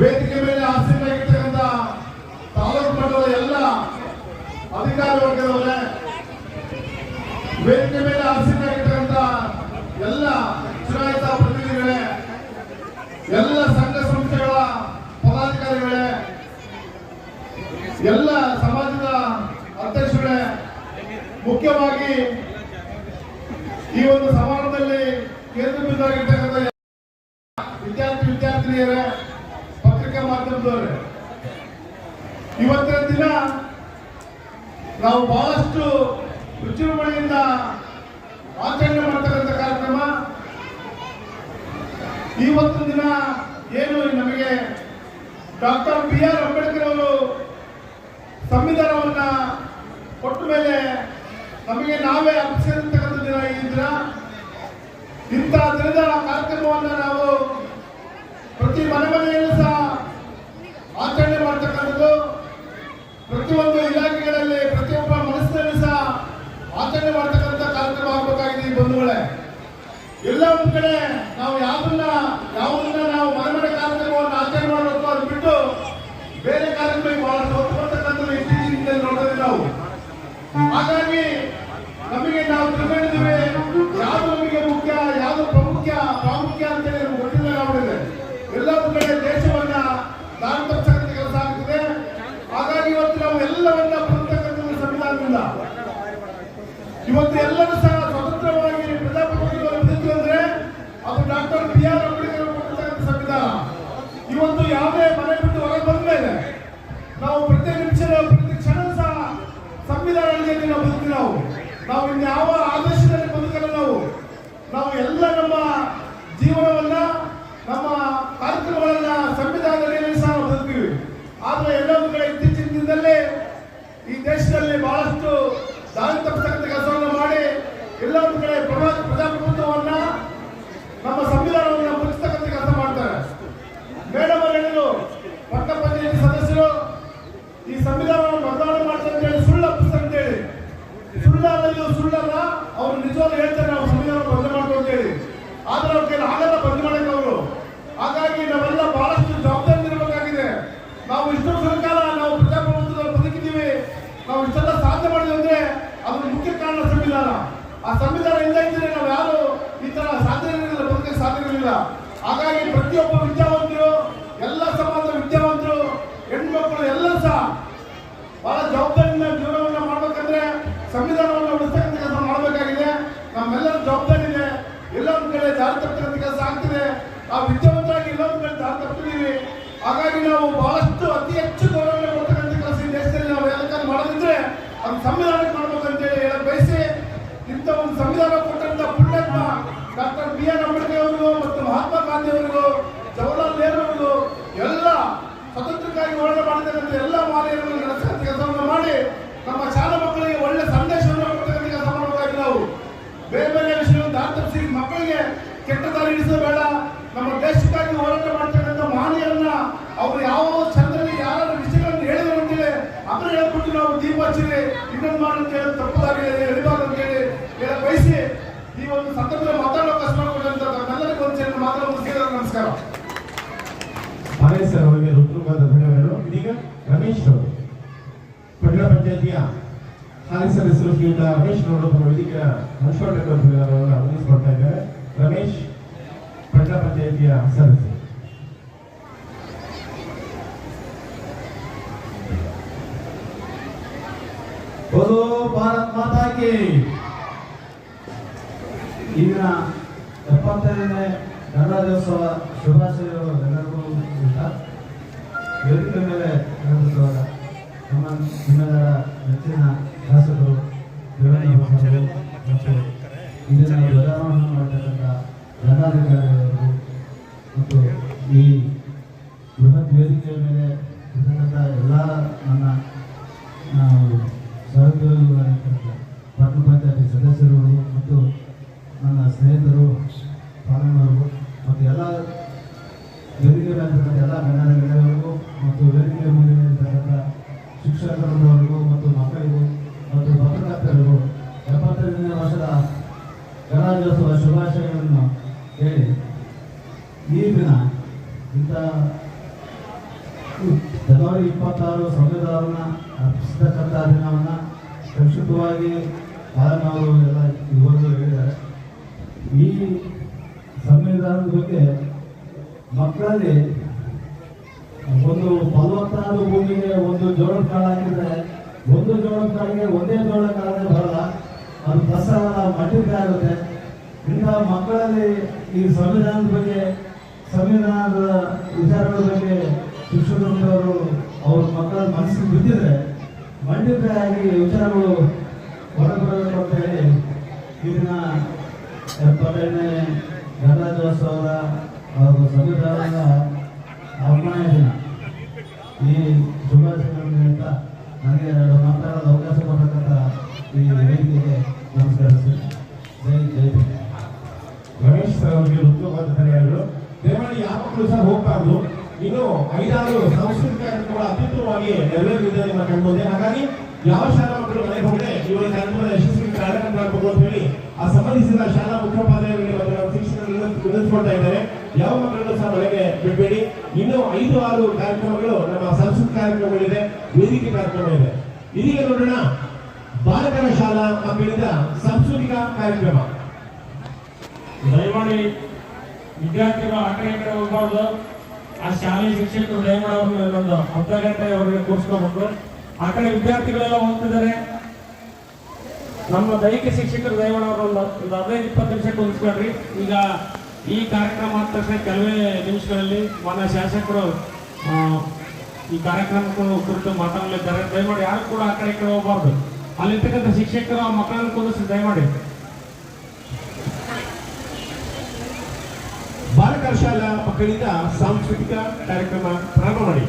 ವೇದಿಕೆ ಮೇಲೆ ಆಸೀನಾಗಿರ್ತಕ್ಕಂಥ ತಾಲೂಕು ಮಟ್ಟದ ಎಲ್ಲ ಅಧಿಕಾರಿ ವರ್ಗದವರೇ ವೇದಿಕೆ ಮೇಲೆ ಆಸೀನಾಗಿರ್ತಕ್ಕಂಥ ಎಲ್ಲ ಚುನಾಯಿತ ಪ್ರತಿನಿಧಿಗಳೇ, ಎಲ್ಲ ಸಂಘ ಸಂಸ್ಥೆಗಳ ಪದಾಧಿಕಾರಿಗಳೇ, ಎಲ್ಲ ಸಮಾಜದ ಅಧ್ಯಕ್ಷರೇ, ಮುಖ್ಯವಾಗಿ ಈ ಒಂದು ಸಮಾರಂಭದಲ್ಲಿ ಕೇಂದ್ರ ಬಿಂದುವಾಗಿರ್ತಕ್ಕಂಥ ವಿದ್ಯಾರ್ಥಿ, ವಿದ್ಯಾರ್ಥಿನಿಯರೇ ಪತ್ರಿಕಾ ಮಾಧ್ಯಮದವರೇ. ಇವತ್ತಿನ ದಿನ ನಾವು ಬಹಳಷ್ಟು ವಿಜೃಂಭಣೆಯಿಂದ ಆಚರಣೆ ಮಾಡ್ತಕ್ಕಂಥ ಕಾರ್ಯಕ್ರಮ. ಇವತ್ತು ದಿನ ಏನು ನಮಗೆ ಡಾಕ್ಟರ್ ಬಿ ಆರ್ ಅಂಬೇಡ್ಕರ್ ಅವರು ಸಂವಿಧಾನವನ್ನ ಕೊಟ್ಟ ಮೇಲೆ ನಮಗೆ ನಾವೇ ಅರ್ಪಿಸಿರ್ತಕ್ಕಂಥ ದಿನ ಈ ದಿನ. ಇಂಥ ದಿನದ ಕಾರ್ಯಕ್ರಮವನ್ನು ನಾವು ಪ್ರತಿ ಮನೆ ಮನೆಯಲ್ಲೂ ಸಹ ಆಚರಣೆ ಮಾಡ್ತಕ್ಕಂಥದ್ದು ಪ್ರತಿಯೊಂದು ಇಲಾಖೆಗಳಲ್ಲಿ ಪ್ರತಿಯೊಬ್ಬ ಮನಸ್ಸಿನಲ್ಲಿ ಸಹ ಆಚರಣೆ ಮಾಡ್ತಕ್ಕಂಥ ಕಾರ್ಯಕ್ರಮ ಆಗಬೇಕಾಗಿದೆ ಈ ಬಂಧುಗಳೇ, ಎಲ್ಲ ಒಂದ್ ಕಡೆ ನಾವು ಯಾವ್ದನ್ನ ಯಾವುದನ್ನ ನಾವು ಕಾಲದಲ್ಲಿ ಕಾರ್ಯಕ್ರಮವನ್ನು ಆಚರಣೆ ಮಾಡಬೇಕು ಅದು ಬಿಟ್ಟು ಬೇರೆ ಕಾರ್ಯಕ್ರಮಕ್ಕೆ ಬಹಳ ಒತ್ತು ಕೊಡ್ತಕ್ಕಂಥದ್ದು ಇತ್ತೀಚಿನ ನೋಡೋದಿಲ್ಲ ನಾವು. ಹಾಗಾಗಿ ನಮಗೆ ನಾವು ತಿಳ್ಕೊಂಡಿದ್ದೀವಿ, ಯಾವುದು ನಮಗೆ ಮುಖ್ಯ, ಯಾವುದು ಪ್ರಮುಖ ಪ್ರಾಮುಖ್ಯ ಅಂತೇಳಿ ನಮ್ಗೆ ಗೊತ್ತಿಲ್ಲ ನಾವಿದೆ ಎಲ್ಲ ಒಂದ್ ಕಡೆ ದೇಶವನ್ನ ದಾರಿ ತಪ್ಪಿಸಕ್ಕಂಥ ಕೆಲಸ ಆಗ್ತಿದೆ. ಹಾಗಾಗಿ ಇವತ್ತು ನಾವು ಎಲ್ಲವನ್ನ ಬದುಕ್ತಕ್ಕಂಥದ್ದು ಸಂವಿಧಾನದಿಂದ. ಇವತ್ತು ಎಲ್ಲರೂ ಡಾಕ್ಟರ್ ಬಿ ಆರ್ ಅಂಬೇಡ್ಕರ್ ಸಂವಿಧಾನ ಇವತ್ತು ಯಾವುದೇ ಮನೆ ಬಿಟ್ಟು ಹೊರಗೆ ಬಂದ ಮೇಲೆ ನಾವು ಪ್ರತಿ ನಿಮಿಷ ಪ್ರತಿ ಕ್ಷಣ ಸಹ ಸಂವಿಧಾನ ನಾವು ಬದುಕಿ ನಾವು. ನಾವು ಇನ್ಯಾವ ಆದೇಶದಲ್ಲಿ ಬದುಕಲ್ಲ ನಾವು. ನಾವು ಎಲ್ಲ ನಮ್ಮ ಜೀವನವನ್ನ, ನಮ್ಮ ಕಾರ್ಯಕ್ರಮಗಳನ್ನ ಸಂವಿಧಾನದಲ್ಲಿ ಸಹ ಬದುಕ್ತೀವಿ. ಆದ್ರೆ ಎಲ್ಲ ಒಂದು ಕಡೆ ಇತ್ತೀಚಿನ ದಿನದಲ್ಲಿ ಈ ದೇಶದಲ್ಲಿ ಬಹಳಷ್ಟು ದಾರಿ ತಪ್ಪಿಸ್ತಕ್ಕಂಥ ಕೆಲಸವನ್ನು ಮಾಡಿ ಎಲ್ಲ ಒಂದು ಕಡೆ ಪ್ರಜಾಪ್ರಭುತ್ವ ನಮ್ಮ ಸಂವಿಧಾನವನ್ನು ಮುಗಿಸ್ತಕ್ಕಂಥ ಕೆಲಸ ಮಾಡ್ತಾರೆ. ಮೇಡಮ್ ಅವರು ಹೇಳಿದ್ರು ಪಟ್ಟ ಪಂಚಾಯತಿ ಸದಸ್ಯರು, ಈ ಸಂವಿಧಾನವನ್ನು ಬದಲಾವಣೆ ಮಾಡ್ತಾರೆ ಅಂತ ಹೇಳಿ ಸುಳ್ಳು ಅಪ್ಪಿಸ್ತಾರೆ ಅಂತ ಹೇಳಿ. ಸುಳ್ಳಲ್ಲ ಸುಳ್ಳಲ್ಲ, ಅವ್ರು ನಿಜವಾಗ್ಲೂ ಹೇಳ್ತಾರೆ ನಾವು ಸಂವಿಧಾನ ಬದಲು ಮಾಡ್ತೀವಿ ಅಂತ ಹೇಳಿ. ಆದ್ರೆ ಅವ್ರ ಕೈಲಿ ಆಗಲ್ಲ ಬದಲು ಮಾಡಕ್ಕೆ ಅವರು. ಹಾಗಾಗಿ ನಾವೆಲ್ಲ ಬಹಳಷ್ಟು ಜವಾಬ್ದಾರಿ ಇರಬೇಕಾಗಿದೆ ನಾವು ಇಷ್ಟೊಂದು ಕಾಲ ನಾವು ಪ್ರಜಾಪ್ರಭುತ್ವದಲ್ಲಿ ಬದುಕಿದ್ದೀವಿ. ನಾವು ಇಷ್ಟೆಲ್ಲ ಸಾಧನೆ ಮಾಡಿದ್ವಿ ಅಂದ್ರೆ ಅದ್ರ ಮುಖ್ಯ ಕಾರಣ ಸಂವಿಧಾನ. ಆ ಸಂವಿಧಾನ ಇಲ್ಲ ನಾವು ಯಾರು ಈ ತರ ಸಾಧನೆ ಇರಲಿಲ್ಲ ಇರಲಿಲ್ಲ ಹಾಗಾಗಿ ಪ್ರತಿಯೊಬ್ಬ ವಿದ್ಯಾವಂತರು, ಎಲ್ಲ ಸಮಾಜದ ವಿದ್ಯಾವಂತರು, ಹೆಣ್ಮಕ್ಳು ಎಲ್ಲ ಸಹ ಬಹಳ ಜವಾಬ್ದಾರಿಯಿಂದ ಜೀವನವನ್ನು ಮಾಡ್ಬೇಕಂದ್ರೆ, ಸಂವಿಧಾನವನ್ನು ಉಳಿಸ್ತಕ್ಕಂಥ ಕೆಲಸ ಮಾಡಬೇಕಾಗಿದೆ. ನಮ್ಮೆಲ್ಲರ ಜವಾಬ್ದಾರಿ ಇದೆ. ಎಲ್ಲೊಂದು ಕಡೆ ದಾರಿ ತಪ್ಪಿರೋ ಕೆಲಸ ಆಗ್ತಿದೆ. ನಾವು ವಿದ್ಯಾವಂತರಾಗಿ ಎಲ್ಲೊಂದು ಕಡೆ ದಾರಿ ತಪ್ಪಿದ್ದೀವಿ. ಹಾಗಾಗಿ ನಾವು ಬಹಳಷ್ಟು ಅತಿ ಹೆಚ್ಚು ಗೌರವ ಕೊಡ್ತಕ್ಕಂಥ ಕೆಲಸ ಈ ದೇಶದಲ್ಲಿ ನಾವು ಎಲ್ಲಕ್ಕಾದ್ರೂ ಮಾಡೋದಿದ್ರೆ, ಅದು ಸಂವಿಧಾನಕ್ಕೆ ಮಾಡ್ಬೇಕಂತೇಳಿ ಹೇಳಿ ಬಯಸಿ ಇಂಥ ಒಂದು ಸಂವಿಧಾನ ಕೊಟ್ಟಂತ ಪುಣ್ಯಾತ್ಮ ಡಾಕ್ಟರ್ ಬಿ ಆರ್ ಅಂಬೇಡ್ಕರ್ ಅವರಿಗೂ ಮತ್ತು ಮಹಾತ್ಮ ಗಾಂಧಿ ಅವರಿಗೂ ಜವಾಹರ್ಲಾಲ್ ನೆಹರು ಅವರಿಗೂ ಎಲ್ಲ ಸ್ವತಂತ್ರಕ್ಕಾಗಿ ಹೋರಾಟ ಮಾಡಿದಂತ ಮಾಲೆಯನ್ನು ನಡೆಸತಕ್ಕಂಥ ಕೆಲಸವನ್ನು ಮಾಡಿ ನಮ್ಮ ಶಾಲಾ ಮಕ್ಕಳಿಗೆ ಒಳ್ಳೆ ಸಂದೇಶವನ್ನು ಕೊಡ್ತಕ್ಕಂಥ ಕೆಲಸ ಮಾಡಬೇಕಾಗಿ ನಾವು. ಬೇರೆ ಬೇರೆ ವಿಷಯ ದಾರಿ ಮಕ್ಕಳಿಗೆ ಕೆಟ್ಟ ದಾರಿ ಬೇಡ ನಮ್ಮ ದೇಶಕ್ಕಾಗಿ ಹೋರಾಟ ಮಾಡ್ತಕ್ಕಂಥ ಮಹನೀಯರನ್ನ ಅವ್ರು ಯಾವ ಚಂದ್ರನಿಗೆ ಯಾರ ವಿಷಯಗಳನ್ನು ಹೇಳಿದ್ರು ಅಂತೇಳಿ ಅದನ್ನ ಹೇಳ್ಬಿಟ್ಟು ನಾವು ದೀಪ ಹಚ್ಚಿರಿ ಮಾಡಿ ಅಂತ ಹೇಳಿ ತಪ್ಪು ದಾರಿ ಎಳಿಬಾರ್ದು ಅಂತ ಹೇಳಿ ಹೇಳ ಬಯಸಿ ಈ ಒಂದು ಸಂದರ್ಭದಲ್ಲಿ ಮಾತಾಡೋ ಕಷ್ಟ ಕೊಟ್ಟಂತ ನಮ್ಮೆಲ್ಲರಿಗೂ ಒಂದು ಸೇರಿ ಮಾತಾಡೋ ಮುಗಿಸಿದ್ರೆ ನಮಸ್ಕಾರ ಹಾಗೆ ಸರ್ ಅವರಿಗೆ ಹೃತ್ಪೂರ್ವಕ ಧನ್ಯವಾದಗಳು ಇದೀಗ ರಮೇಶ್ ಅವರು ಪಟ್ಟಣ ಪಂಚಾಯತಿಯ ಹಾಲಿ ಸದಸ್ಯರು ಶ್ರೀಯುತ ರಮೇಶ್ ಅವರು ವೇದಿಕೆಯ ವೇದಿಕೆಯ ಹಂಚ್ಕೊಂಡವರನ್ನು ಆಗಮಿಸಿಕೊಳ್ತಾ ಇದ್ದಾರೆ. ರಮೇಶ್, ಪಟ್ಟಣ ಪಂಚಾಯತಿಯ ಸದಸ್ಯ बोलो ಭಾರತ್ ಮಾತಾ ಕಿ. ಈ ದಿನ ಎಪ್ಪತ್ತೈದನೇ ಗಣರಾಜ್ಯೋತ್ಸವ ಶುಭಾಶಯಗಳು ಎಲ್ಲರಿಗೂ ಇಷ್ಟ ವೇದಿಕೆ ಮೇಲೆ ನಮ್ಮ ನಿಮ್ಮೆಲ್ಲರ ನೆಚ್ಚಿನ ಇರತಕ್ಕಂಥ ಎಲ್ಲ ನನ್ನ ಸಹೋದ್ಯೋಗಿಗಳಾಗಿರ್ತಕ್ಕಂಥ ಪಟ್ಟಣ ಪಂಚಾಯತಿ ಸದಸ್ಯರು ಮತ್ತು ನನ್ನ ಸ್ನೇಹಿತರು ಪಾಲನವರು ಮತ್ತು ಎಲ್ಲ ವೇದಿಕೆ ಮೇಲಿರ್ತಕ್ಕಂಥ ಎಲ್ಲ ಗಣ್ಯರ ಗೆಳೆಯರಿಗೂ ಮತ್ತು ವೇದಿಕೆ ಮುಂದೆ ಇರ್ತಕ್ಕಂಥ ಶಿಕ್ಷಕರವರಿಗೂ ಮತ್ತು ಮಕ್ಕಳಿಗೂ ಮತ್ತು ಪತ್ರಕರ್ತರಿಗೂ ಎಪ್ಪತ್ತೈದನೇ ವರ್ಷದ ಗಣರಾಜ್ಯೋತ್ಸವ ಶುಭಾಶಯಗಳನ್ನು ಹೇಳಿ ಈ ದಿನ ಇಂಥ ಜನವರಿ ಇಪ್ಪತ್ತಾರು ಸಂವಿಧಾನ ಅರ್ಪಿಸತಕ್ಕಂಥ ದಿನವನ್ನು ಸಂಕ್ಷಿಪ್ತವಾಗಿ ಕಾರಣವರು ಎಲ್ಲ ಇವರು ಹೇಳಿದ್ದಾರೆ. ಈ ಸಂವಿಧಾನದ ಬಗ್ಗೆ ಮಕ್ಕಳಲ್ಲಿ ಒಂದು ಫಲವತ್ತಾದ ಭೂಮಿಗೆ ಒಂದು ಜೋಳದ ಕಾಳು ಹಾಕಿದ್ರೆ ಒಂದು ಜೋಳದ ಕಾಳಿಗೆ ಒಂದೇ ಜೋಳದ ಕಾಳೇ ಬರಲ್ಲ, ಅದು ಕಸ ಮಟ್ಟಿಗೆ ಆಗುತ್ತೆ. ಇಂಥ ಮಕ್ಕಳಲ್ಲಿ ಈ ಸಂವಿಧಾನದ ಬಗ್ಗೆ, ಸಂವಿಧಾನದ ವಿಚಾರಗಳ ಬಗ್ಗೆ ಶಿಕ್ಷಕರು ಅವ್ರ ಮಕ್ಕಳ ಮನಸ್ಸಿಗೆ ಬಿದ್ದಿದ್ರೆ ಮಂಡಿತರಾಗಿ ವಿಚಾರಗಳು ಹೊರಬರಬೇಕು ಅಂತ ಹೇಳಿ ಇದನ್ನ ಎಪ್ಪತ್ತೈದನೇ ಗಣರಾಜ್ಯೋತ್ಸವದ ಹಾಗೂ ಸಂವಿಧಾನದ ಅವಮಾನ ದಿನ ಈ ಶುಭಾಶಯ ಅಂತ ನನಗೆ ಎರಡು ಮಾತಾಡಲು ಅವಕಾಶ ಕೊಡತಕ್ಕಂಥ ಈ ವೇದಿಕೆಗೆ ನಮಸ್ಕಾರ ಸರ್ ಜೈ ಜೈ ಗಣೇಶ್ ಸರ್ ಅವರಿಗೆ ಉತ್ತಮವಾದ ಕರೆಯಾದರು ದಯಮಾಡಿ ಯಾವ ಮಕ್ಕಳು ಸಹ ಹೋಗ್ಬಾರ್ದು. ಇನ್ನು ಐದಾರು ಸಾಂಸ್ಕೃತಿಕ ಕಾರ್ಯಕ್ರಮಗಳ ಅತ್ಯುತ್ತಮವಾಗಿ ನೆರವೇರಿದೆ ನಿಮ್ಮ ಕಣ್ಮುಂದೆ. ಹಾಗಾಗಿ ಯಾವ ಶಾಲಾ ಮಕ್ಕಳು ಮನೆಗೆ ಹೋಗದೆ ಇವರ ಕಾರ್ಯಕ್ರಮದ ಯಶಸ್ವಿ ಕಾರ್ಯಕ್ರಮ ಅಂತ ಹೇಳಿ ಆ ಸಂಬಂಧಿಸಿದ ಶಾಲಾ ಮುಖ್ಯೋಪಾಧ್ಯಾಯರಿಗೆ ಮತ್ತು ನಮ್ಮ ಇದ್ದಾರೆ. ಯಾವ ಮಕ್ಕಳನ್ನು ಸಹ ಮನೆಗೆ ಬಿಡಬೇಡಿ ಇನ್ನು ಐದು, ಆರು ಕಾರ್ಯಕ್ರಮಗಳು ನಮ್ಮ ಸಾಂಸ್ಕೃತಿಕ ಕಾರ್ಯಕ್ರಮಗಳಿದೆ. ವೇದಿಕೆ ಕಾರ್ಯಕ್ರಮ ಇದೆ. ಇದೀಗ ನೋಡೋಣ ಬಾಲಕರ ಶಾಲಾ ಮಕ್ಕಳಿಂದ ಸಾಂಸ್ಕೃತಿಕ ಕಾರ್ಯಕ್ರಮ. ದಯಮಾಡಿ ವಿದ್ಯಾರ್ಥಿಗಳು ಆಟ ಹೋಗ್ಬಾರ್ದು. ಆ ಶಾಲೆ ಶಿಕ್ಷಕರು ದಯಮಾಡಿ ಅವ್ರನ್ನ ಇನ್ನೊಂದು ಅರ್ಧ ಗಂಟೆ ಅವರಿಗೆ ಕೂರಿಸ್ಕೋಬೇಕು. ಆ ಕಡೆ ವಿದ್ಯಾರ್ಥಿಗಳೆಲ್ಲ ಹೋಗ್ತಿದ್ದಾರೆ ನಮ್ಮ ದೈಹಿಕ ಶಿಕ್ಷಕರು ದಯಮಾಡೋರು ಒಂದು ಒಂದು ಹದಿನೈದು, ಇಪ್ಪತ್ತು ನಿಮಿಷ ಕೂರಿಸ್ಕೊಳ್ರಿ. ಈಗ ಈ ಕಾರ್ಯಕ್ರಮ ಆದ ತಕ್ಷಣ ಕೆಲವೇ ನಿಮಿಷಗಳಲ್ಲಿ ಮಾನ್ಯ ಶಾಸಕರು ಈ ಕಾರ್ಯಕ್ರಮಕ್ಕೂ ಕುರಿತು ಮಾತನಾಡಲಿದ್ದಾರೆ. ದಯಮಾಡಿ ಯಾರು ಕೂಡ ಆ ಕಡೆ ಈ ಕಡೆ ಹೋಗ್ಬಾರ್ದು. ಅಲ್ಲಿರ್ತಕ್ಕಂಥ ಶಿಕ್ಷಕರು ಆ ಮಕ್ಕಳನ್ನು ಕೂರಿಸಿ ದಯಮಾಡಿ. ಬಾಲಕರ ಶಾಲಾ ಮಕ್ಕಳಿಂದ ಸಾಂಸ್ಕೃತಿಕ ಕಾರ್ಯಕ್ರಮ ಪ್ರಾರಂಭ ಮಾಡಿ.